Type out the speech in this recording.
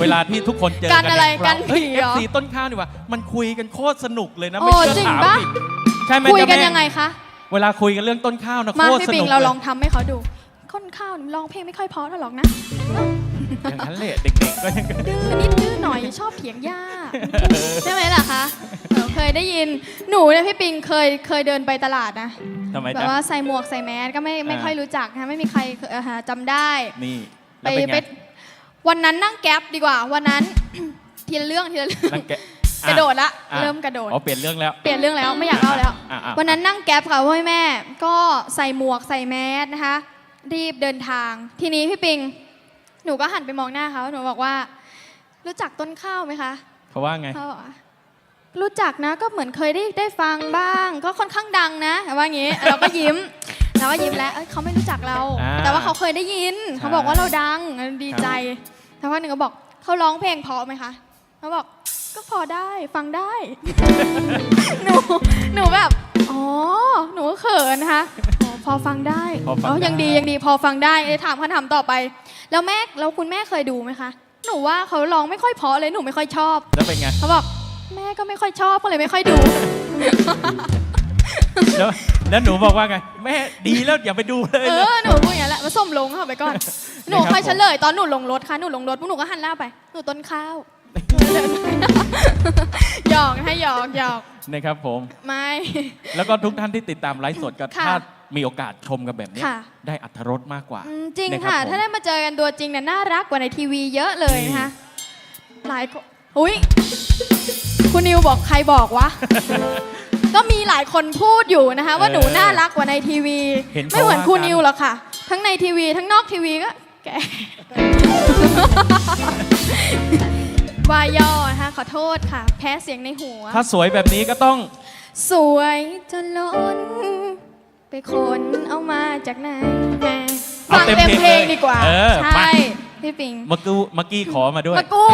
เวลาที่ทุกคนเจอกักันนอะไรเยกันเราเฮ้ยผีเอเหรฟอ ซีต้นข้าวนี่หว่ามันคุยกันโคตรสนุกเลยนะโอ้ไม่เชื่อจริงถามปะอีกใช่ไหมคุยกันเจ้าแม่ยังไงคะ เวลาคุยกันเรื่องต้นข้าวนะมาโคตรพี่สปิงนุกเราเลยลองทำให้เขาดูค่อนข้าวร้องเพลงไม่ค่อยเพราะเท่าหรอกนะ อย่างนั้นแหละเด็กๆก็ยัง ดื้อนิดดื้อหน่อยชอบเถียงย่าใช่ไหมล่ะคะหนูเคยได้ยินหนูเนี่ยพี่ปิงเคยเคยเดินไปตลาดนะทำไมแบบจ๊ะ ว่าใส่หมวกใส่แมสก็ไม่ไม่อ่า ค่อยรู้จักนะไม่มีใครเคยเอ่อหาจำได้ นี่ไปแล้วเป็นไงไป วันนั้นนั่งแก๊ปดีกว่า วันนั้น ทีละเรื่องทีละเรื่อง นั่งแกะกระโดดละอ่เริ่มกระโดด อ๋อเปลี่ยนเรื่องแล้ว เปลี่ยนเรื่องแล้วไม่อยากเล่าแล้ว อะอะ วันนั้นนั่งแก๊ปค่ะพ่อแม่ ก็ใส่หมวกใส่แมสนะคะ รีบเดินทาง ทีนี้พี่ปิง หนูก็หันไปมองหน้าเขาหนูบอกว่า รู้จักต้นข้าวไหมคะเขาว่าไง เขาบอกว่ารู้จักนะก็เหมือนเคยได้ได้ฟังบ้าง ก็ค่อนข้างดังนะว่าอย่างงี้เราก็ยิ้มเราก็ยิ้มแล้วเอ้ยเขาไม่รู้จักเรา อ่าแต่ว่าเขาเคยได้ยิน เขาบอกว่าเราดังดีใจ แต่ว่าหนึ่งก็บอกเขาร้องเพลงเพราะไหมคะเขาบอกก็พอได้ฟังได้ หนูหนูแบบอ๋อหนูก็เขินนะคะอ๋อพอฟังได้พอฟังอ๋อยังได้ดียังดีพอฟังได้เลยถามคำถามต่อไป แล้วแม่แล้วคุณแม่เคยดูไหมคะ หนูว่าเขาร้องไม่ค่อยเพราะเลยหนูไม่ค่อยชอบ แล้วเป็นไงเขาบอกแม่ก็ไม่ค่อยชอบก็เลยไม่ค่อยดู แล้วแล้วหนูบอกว่าไง แม่ดีแล้วอย่าไปดูเลย เออหนู พูดอย่างนั้นแหละมาส้มลงเข้าไปก่อน หนูนะครับค่อยเฉลยตอนหนูลงรถค่ะ หนูลงรถพวกหนูก็หันหน้าไป หนูต้นข้าวหยอกให้หยอกหยอกนะครับผม ไม่ แล้วก็ทุกท่านที่ติดตามไลฟ์สดก็ค่ะถ้ามีโอกาสชมกันแบบเนี้ยค่ะได้อัธรสมากกว่าอืมจริงนบค่ะผมถ้าได้มาเจอกันตัวจริงเนี่ยน่ารักกว่าในทีวีเยอะเลยนะคะหลายคนอุ้ยคุณนิวบอกใครบอกวะก็มีหลายคนพูดอยู่นะคะ ว่าหนูน่ารักกว่าในทีวีเห็นไม่เหมือนเขาว่าคุณกันนิวหรอกค่ะ ทั้งในทีวี ทั้งนอกทีวีก็แกวายย่อนะคะขอโทษค่ะ แพ้เสียงในหัว ถ้าสวยแบบนี้ก็ต้อง สวยจนล้น ไปขนเอามาจากไหนแม่เอาฟังเต็มเต็มเพเพลลงงเลยดีกว่า เออใช่ไปพี่ปิง เมื่อกี้เมื่อกี้ขอมาด้วย มากู้